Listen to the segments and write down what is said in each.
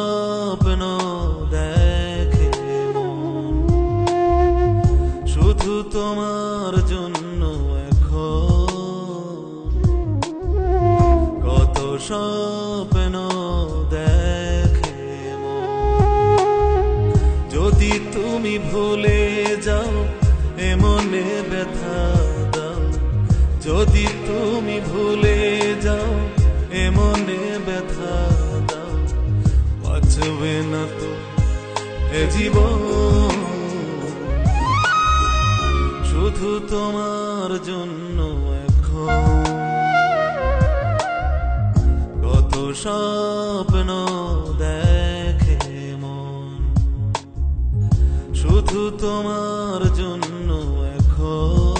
স্বপ্ন দেখে শুধু তোমার জন্য এখন কত স্বপ্ন দেখে যদি তুমি ভুলে যাও এমনে ব্যথা দাও। যদি তুমি ভুলে যাও এমনে বাঁচবে না তো এ জীবন। শুধু তোমার জন্য এখন। কত স্বপ্ন দেখে মন। শুধু তোমার জন্য এখন।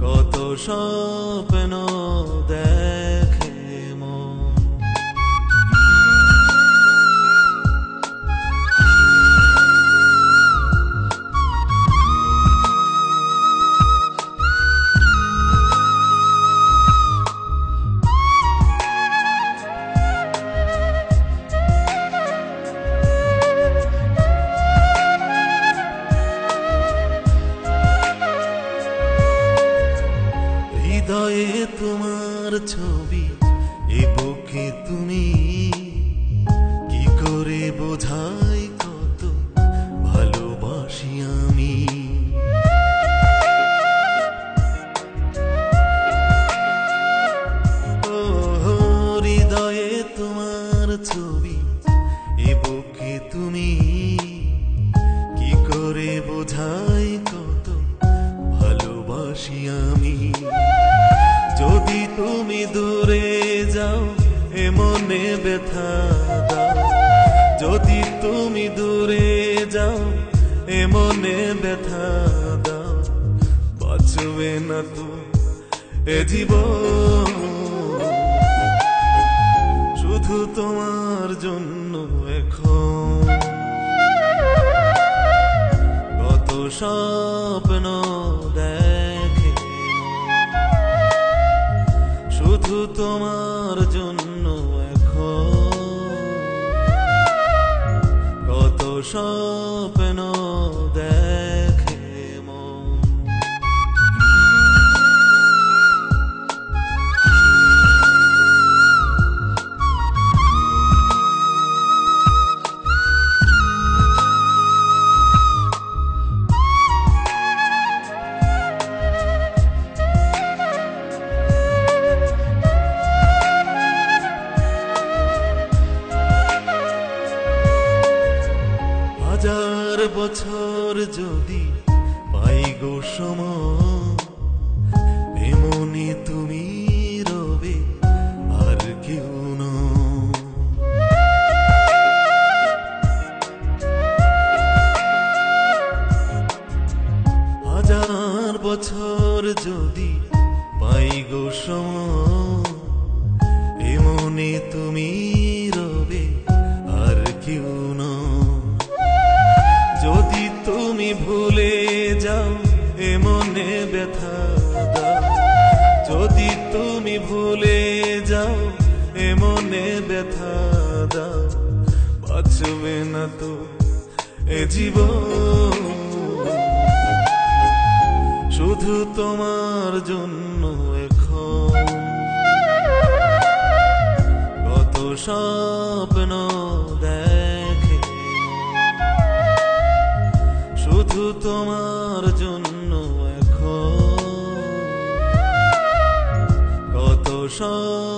কত স্বপ্ন তোমার ছবি ব্যথা যদি তুমি দূরে যাও, এ মনে ব্যথা দাও। বাঁচবে না তো এ জীবন। শুধু তোমার জন্য এখন। কত স্বপ্ন দেখে। শুধু তোমার জন্য কত স্বপ্ন বছর যদি পাই গো সময় এমনি তুমি রবে আর কেউ। হাজার বছর যদি পাই গো এমনে তুমি ভুলে যাও এমনে ব্যথা দাও। যদি তুমি ভুলে যাও এমনে ব্যথা দাও। বাঁচবে না তো এ জীবন। শুধু তোমার জন্য এখন। কত স্বপ্ন দেখে শুধু তোমার জন্য এখন। কত স্বপ্ন